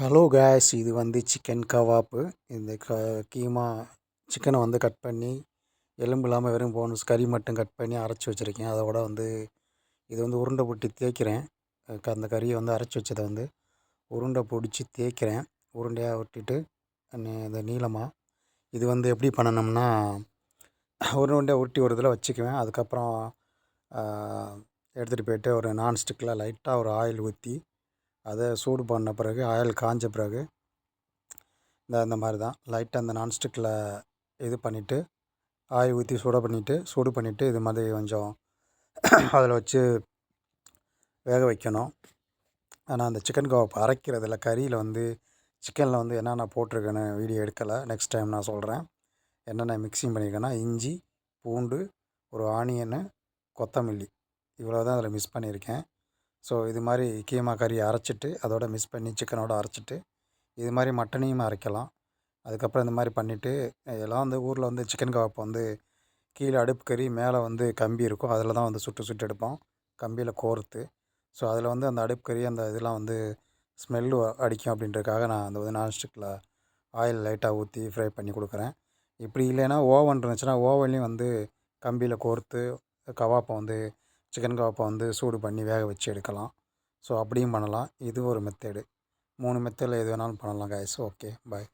Hello case இது வந்து chicken கவாப்பு இந்த க கீமா சிக்கனை வந்து கட் பண்ணி எலும்பு இல்லாமல் வெறும் போனஸ் கறி மட்டும் கட் பண்ணி அரைச்சி வச்சுருக்கேன். அதோட வந்து இது வந்து உருண்டை பொட்டி தேய்க்கிறேன். க- அந்த கறியை வந்து அரைச்சி வச்சதை வந்து உருண்டை பிடிச்சி தேய்க்கிறேன். உருண்டையாக விட்டுட்டு இந்த நீளமாக இது வந்து எப்படி பண்ணணும்னா உருண்டையாக உருட்டி ஒரு இதில் வச்சுக்குவேன். அதுக்கப்புறம் எடுத்துகிட்டு போயிட்டு ஒரு நான்ஸ்டிக்கில் லைட்டாக ஒரு ஆயில் ஊற்றி அதை சூடு பண்ண பிறகு ஆயில் காஞ்ச பிறகு இந்த இந்த மாதிரி தான். லைட்டாக அந்த நான்ஸ்டிக்கில் இது பண்ணிவிட்டு ஆயில் ஊற்றி சூடாக பண்ணிவிட்டு சூடு பண்ணிவிட்டு இது மாதிரி கொஞ்சம் அதில் வச்சு வேக வைக்கணும். ஆனால் அந்த சிக்கன் கவாப் அரைக்கிறதுல கறியில் வந்து சிக்கனில் வந்து என்னென்ன போட்டிருக்கேன்னு வீடியோ எடுக்கலை. நெக்ஸ்ட் டைம் நான் சொல்கிறேன். என்னென்ன மிக்சிங் பண்ணியிருக்கேன்னா இஞ்சி பூண்டு ஒரு ஆனியனு கொத்தமல்லி. இவ்வளோ தான் அதில் மிஸ் பண்ணியிருக்கேன். ஸோ இது மாதிரி கீமா கறியை அரைச்சிட்டு அதோட மிக்ஸ் பண்ணி சிக்கனோட அரைச்சிட்டு இது மாதிரி மட்டனையும் அரைக்கலாம். அதுக்கப்புறம் இந்த மாதிரி பண்ணிவிட்டு எல்லாம் வந்து ஊரில் வந்து சிக்கன் கவாப் வந்து கீழே அடுப்பு கறி மேலே வந்து கம்பி இருக்கும். அதில் தான் வந்து சுட்டு சுட்டு எடுப்போம். கம்பியில் கோர்த்து. ஸோ அதில் வந்து அந்த அடுப்பு கறி அந்த இதெல்லாம் வந்து ஸ்மெல்லு அடிக்கும் அப்படின்றதுக்காக நான் அந்த வந்து நான்ஸ்டிக்கில் ஆயில் லைட்டாக ஊற்றி ஃப்ரை பண்ணி கொடுக்குறேன். இப்படி இல்லைன்னா ஓவன் இருந்துச்சுன்னா ஓவன்லேயும் வந்து கம்பியில் கோர்த்து கவாப்பை வந்து சிக்கன் கவாப்பை வந்து சூடு பண்ணி வேக வச்சு எடுக்கலாம். ஸோ அப்படியும் பண்ணலாம். இது ஒரு மெத்தேடு மூணு மெத்தேடில் எது வேணாலும் பண்ணலாம் கைஸ் ஓகே பாய்